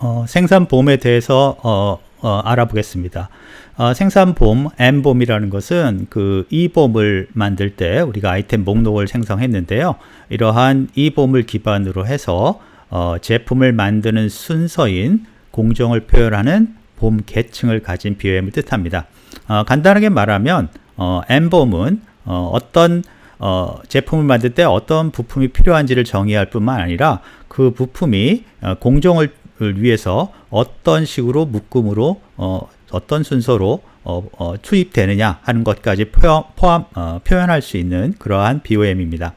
어, 생산보험에 대해서 어, 어, 알아보겠습니다. 어, 생산보험, M보험이라는 것은 그 E보험을 만들 때 우리가 아이템 목록을 생성했는데요. 이러한 E보험을 기반으로 해서 어, 제품을 만드는 순서인 공정을 표현하는 보험 계층을 가진 BOM을 뜻합니다. 어, 간단하게 말하면 어, M보험은 어, 어떤 어, 제품을 만들 때 어떤 부품이 필요한지를 정의할 뿐만 아니라 그 부품이 어, 공정을 위해서 어떤 식으로 묶음으로 어, 어떤 순서로 어, 어, 투입되느냐 하는 것까지 포함, 포함 어, 표현할 수 있는 그러한 BOM입니다.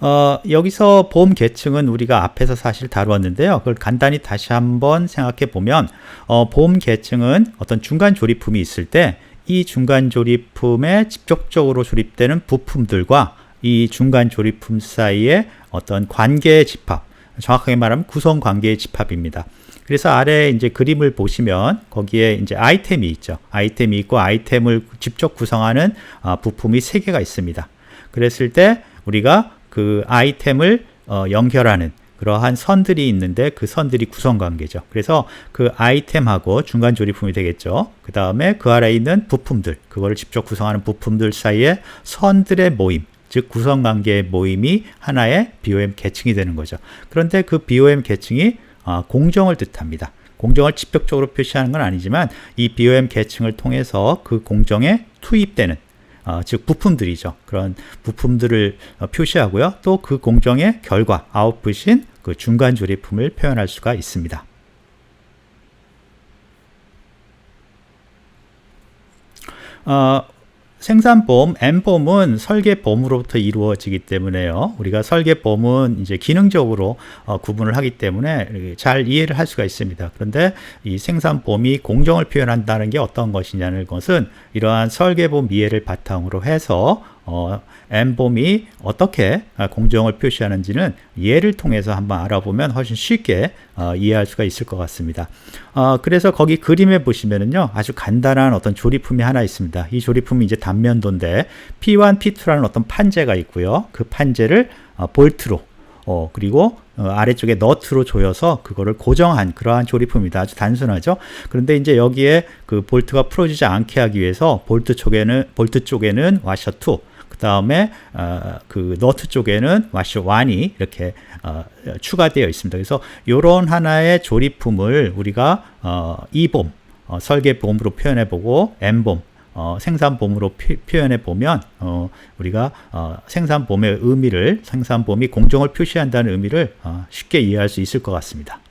어, 여기서 보험 계층은 우리가 앞에서 사실 다루었는데요. 그걸 간단히 다시 한번 생각해 보면 어, 보험 계층은 어떤 중간 조립품이 있을 때 이 중간 조립품에 직접적으로 조립되는 부품들과 이 중간 조립품 사이에 어떤 관계의 집합, 정확하게 말하면 구성 관계의 집합입니다. 그래서 아래 이제 그림을 보시면 거기에 이제 아이템이 있죠. 아이템이 있고 아이템을 직접 구성하는 어, 부품이 세 개가 있습니다. 그랬을 때 우리가 그 아이템을 어, 연결하는 그러한 선들이 있는데 그 선들이 구성 관계죠. 그래서 그 아이템하고 중간 조립품이 되겠죠. 그 다음에 그 아래에 있는 부품들, 그거를 직접 구성하는 부품들 사이에 선들의 모임, 즉 구성 관계의 모임이 하나의 BOM 계층이 되는 거죠. 그런데 그 BOM 계층이 어, 공정을 뜻합니다. 공정을 직접적으로 표시하는 건 아니지만 이 BOM 계층을 통해서 그 공정에 투입되는 어, 즉 부품들이죠. 그런 부품들을 어, 표시하고요. 또 그 공정의 결과 아웃풋인 그 중간 조립품을 표현할 수가 있습니다. 어, 생산보험, M보험은 설계보험으로부터 이루어지기 때문에요. 우리가 설계보험은 이제 기능적으로 어, 구분을 하기 때문에 잘 이해를 할 수가 있습니다. 그런데 이 생산보험이 공정을 표현한다는 게 어떤 것이냐는 것은 이러한 설계보험 이해를 바탕으로 해서 어, 엠봄이 어떻게 아, 공정을 표시하는지는 예를 통해서 한번 알아보면 훨씬 쉽게 어, 이해할 수가 있을 것 같습니다. 어, 그래서 거기 그림에 보시면은요 아주 간단한 어떤 조립품이 하나 있습니다. 이 조립품이 이제 단면도인데 P1, P2라는 어떤 판재가 있고요. 그 판재를 어, 볼트로 어, 그리고 어, 아래쪽에 너트로 조여서 그거를 고정한 그러한 조립품입니다. 아주 단순하죠. 그런데 이제 여기에 그 볼트가 풀어지지 않게 하기 위해서 볼트 쪽에는 볼트 쪽에는 와셔 2, 다음에 어, 그 너트 쪽에는 와시 1이 이렇게 어, 추가되어 있습니다. 그래서 이런 하나의 조립품을 우리가 어, 이봄 어, 설계봄으로 표현해 보고 M봄 어, 생산봄으로 피, 표현해 보면 어, 우리가 어, 생산봄의 의미를 생산봄이 공정을 표시한다는 의미를 어, 쉽게 이해할 수 있을 것 같습니다.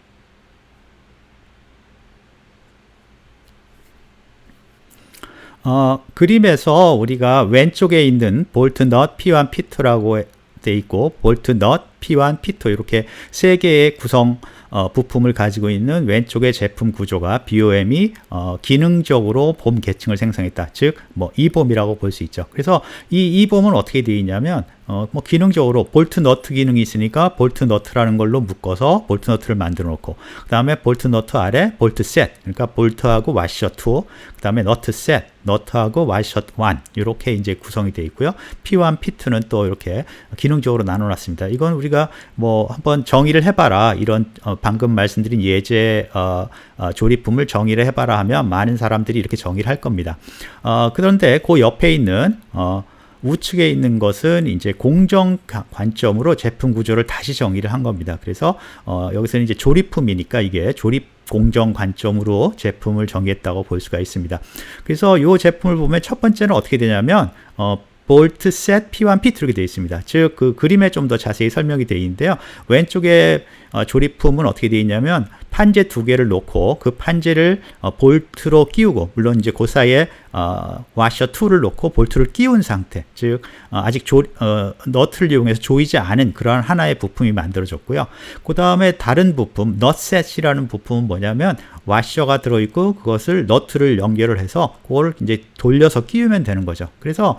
어, 그림에서 우리가 왼쪽에 있는 볼트 넛 P1, P2라고 돼 있고 볼트 넛 P1, P2 이렇게 세 개의 구성 어, 부품을 가지고 있는 왼쪽의 제품 구조가 BOM이 어, 기능적으로 봄 계층을 생성했다. 즉, 뭐 이봄이라고 볼 수 있죠. 그래서 이 이봄은 어떻게 되어 있냐면 어, 뭐 기능적으로 볼트 너트 기능이 있으니까 볼트 너트라는 걸로 묶어서 볼트 너트를 만들어 놓고 그 다음에 볼트 너트 아래 볼트 셋 그러니까 볼트하고 와셔 2, 그 다음에 너트 셋, 너트하고 와셔 1 이렇게 이제 구성이 되어 있고요. P1, P2는 또 이렇게 기능적으로 나눠 놨습니다. 이건 우리가 뭐 한번 정의를 해봐라 이런 어, 방금 말씀드린 예제 어, 어, 조립품을 정의를 해봐라 하면 많은 사람들이 이렇게 정의를 할 겁니다. 어, 그런데 그 옆에 있는 어, 우측에 있는 것은 이제 공정 관점으로 제품 구조를 다시 정의를 한 겁니다. 그래서 어, 여기서는 이제 조립품이니까 이게 조립 공정 관점으로 제품을 정의했다고 볼 수가 있습니다. 그래서 이 제품을 보면 첫 번째는 어떻게 되냐면 어, 볼트 셋 P1, P2 이렇게 되어 있습니다. 즉 그 그림에 좀 더 자세히 설명이 되어 있는데요. 왼쪽에 어, 조립품은 어떻게 되어 있냐면 판재 두 개를 놓고 그 판재를 어, 볼트로 끼우고 물론 이제 그 사이에 어, 와셔 2를 놓고 볼트를 끼운 상태 즉 어, 아직 조, 어, 너트를 이용해서 조이지 않은 그러한 하나의 부품이 만들어졌고요 그 다음에 다른 부품 넛셋이라는 부품은 뭐냐면 와셔가 들어있고 그것을 너트를 연결을 해서 그걸 이제 돌려서 끼우면 되는 거죠 그래서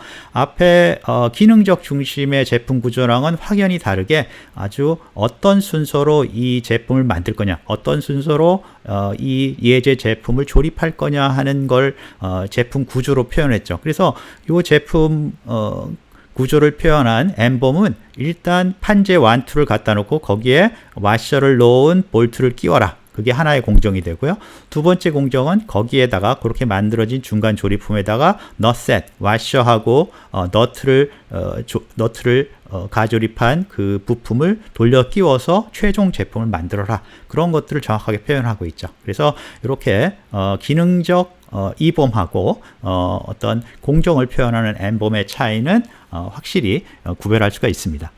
앞에 어, 기능적 중심의 제품 구조랑은 확연히 다르게 아주 어떤 순서로 이 제품을 만들 거냐 어떤 순서로 어, 이 예제 제품을 조립할 거냐 하는 걸 어, 제품 구조로 표현했죠. 그래서 이 제품 어, 구조를 표현한 엠범은 일단 판재 완투를 갖다 놓고 거기에 와셔를 놓은 볼트를 끼워라. 그게 하나의 공정이 되고요. 두 번째 공정은 거기에다가 그렇게 만들어진 중간 조립품에다가 넛셋, 와셔하고 어, 너트를 어, 조, 너트를 어, 가조립한 그 부품을 돌려 끼워서 최종 제품을 만들어라. 그런 것들을 정확하게 표현하고 있죠. 그래서 이렇게 어, 기능적 어, 이봄하고 어, 어떤 공정을 표현하는 엠봄의 차이는 어, 확실히 어, 구별할 수가 있습니다.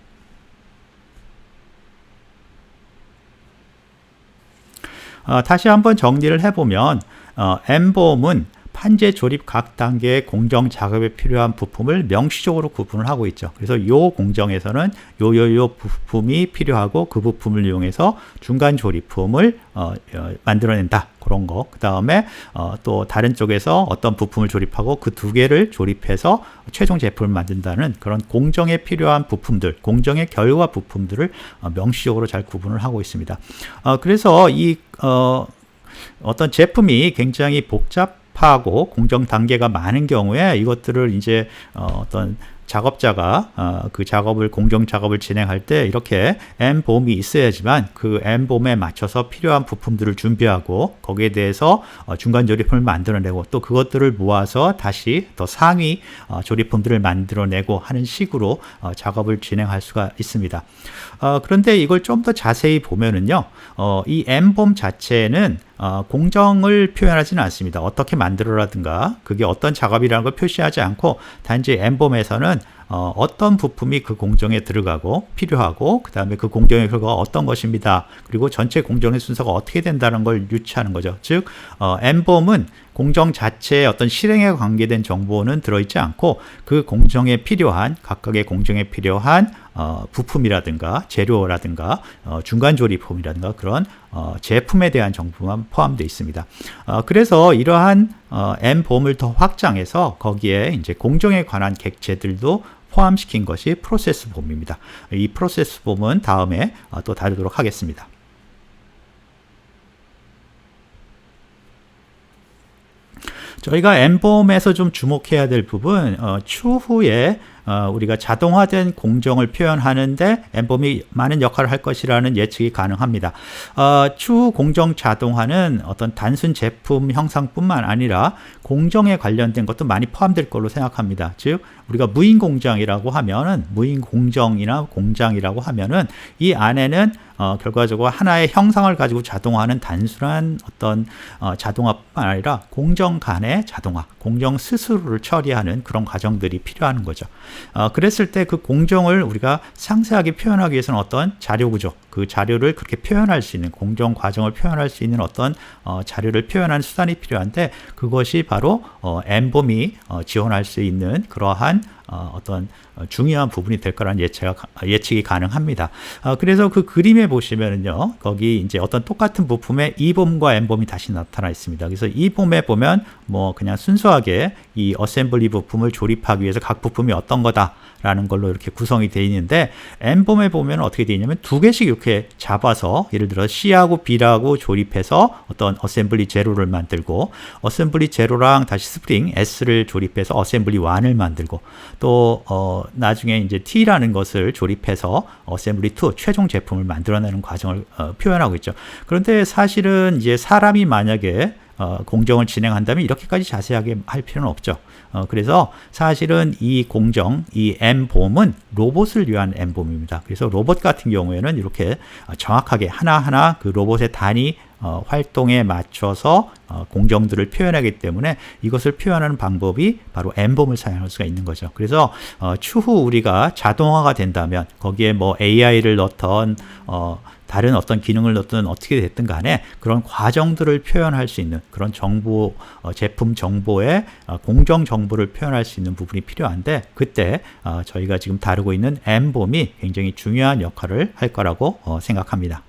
어, 다시 한번 정리를 해보면 어, 엠봄은 판재 조립 각 단계의 공정 작업에 필요한 부품을 명시적으로 구분을 하고 있죠. 그래서 이 공정에서는 요요요 부품이 필요하고 그 부품을 이용해서 중간 조립품을 어, 어, 만들어낸다. 그런 거. 그 다음에 어, 또 다른 쪽에서 어떤 부품을 조립하고 그 두 개를 조립해서 최종 제품을 만든다는 그런 공정에 필요한 부품들, 공정의 결과 부품들을 어, 명시적으로 잘 구분을 하고 있습니다. 어, 그래서 이 어, 어떤 제품이 굉장히 복잡 파하고 공정 단계가 많은 경우에 이것들을 이제 어, 어떤 작업자가 어, 그 작업을 공정 작업을 진행할 때 이렇게 M봄이 있어야지만 그 M봄에 맞춰서 필요한 부품들을 준비하고 거기에 대해서 어, 중간 조립품을 만들어내고 또 그것들을 모아서 다시 더 상위 어, 조립품들을 만들어내고 하는 식으로 어, 작업을 진행할 수가 있습니다. 어, 그런데 이걸 좀 더 자세히 보면은요, 어, 이 M봄 자체는 어, 공정을 표현하지는 않습니다. 어떻게 만들어라든가 그게 어떤 작업이라는 걸 표시하지 않고 단지 엠봄에서는 어, 어떤 부품이 그 공정에 들어가고 필요하고 그 다음에 그 공정의 결과가 어떤 것입니다. 그리고 전체 공정의 순서가 어떻게 된다는 걸 유추하는 거죠. 즉 어, 엠봄은 공정 자체의 어떤 실행에 관계된 정보는 들어있지 않고 그 공정에 필요한 각각의 공정에 필요한 어, 부품이라든가 재료라든가 어, 중간 조립품이라든가 그런 어, 제품에 대한 정보만 포함되어 있습니다. 어, 그래서 이러한 어, M 보험을 더 확장해서 거기에 이제 공정에 관한 객체들도 포함시킨 것이 프로세스 봄입니다. 이 프로세스 봄은 다음에 어, 또 다루도록 하겠습니다. 저희가 엠봄에서 좀 주목해야 될 부분 어, 추후에 어, 우리가 자동화된 공정을 표현하는데 엠봄이 많은 역할을 할 것이라는 예측이 가능합니다. 어, 추후 공정 자동화는 어떤 단순 제품 형상뿐만 아니라 공정에 관련된 것도 많이 포함될 걸로 생각합니다. 즉 우리가 무인 공장이라고 하면은 무인 공정이나 공장이라고 하면은 이 안에는 어, 결과적으로 하나의 형상을 가지고 자동화하는 단순한 어떤 어, 자동화뿐만 아니라 공정 간의 자동화, 공정 스스로를 처리하는 그런 과정들이 필요한 거죠. 어, 그랬을 때 그 공정을 우리가 상세하게 표현하기 위해서는 어떤 자료 구조, 그 자료를 그렇게 표현할 수 있는 공정 과정을 표현할 수 있는 어떤 어, 자료를 표현하는 수단이 필요한데 그것이 바로 어, 엠봄이 어, 지원할 수 있는 그러한 어, 어떤 중요한 부분이 될 거라는 예측가, 예측이 가능합니다. 어, 그래서 그 그림에 보시면은요, 거기 이제 어떤 똑같은 부품에 E봄과 M봄이 다시 나타나 있습니다. 그래서 E봄에 보면 뭐 그냥 순수하게 이 어셈블리 부품을 조립하기 위해서 각 부품이 어떤 거다라는 걸로 이렇게 구성이 되어 있는데 M봄에 보면 어떻게 되어 있냐면 두 개씩 이렇게 잡아서 예를 들어 C하고 B라고 조립해서 어떤 어셈블리 제로를 만들고 어셈블리 제로랑 다시 스프링 S를 조립해서 어셈블리 1을 만들고 또 어, 나중에 이제 T라는 것을 조립해서 어셈블리 2 최종 제품을 만들어내는 과정을 어, 표현하고 있죠. 그런데 사실은 이제 사람이 만약에 어, 공정을 진행한다면 이렇게까지 자세하게 할 필요는 없죠. 어, 그래서 사실은 이 공정, 이 M봄은 로봇을 위한 M봄입니다. 그래서 로봇 같은 경우에는 이렇게 정확하게 하나하나 그 로봇의 단위 어, 활동에 맞춰서 어, 공정들을 표현하기 때문에 이것을 표현하는 방법이 바로 엠봄을 사용할 수가 있는 거죠. 그래서 어, 추후 우리가 자동화가 된다면 거기에 뭐 AI를 넣던 어, 다른 어떤 기능을 넣든 어떻게 됐든 간에 그런 과정들을 표현할 수 있는 그런 정보 어, 제품 정보의 어, 공정 정보를 표현할 수 있는 부분이 필요한데 그때 어, 저희가 지금 다루고 있는 엠봄이 굉장히 중요한 역할을 할 거라고 어, 생각합니다.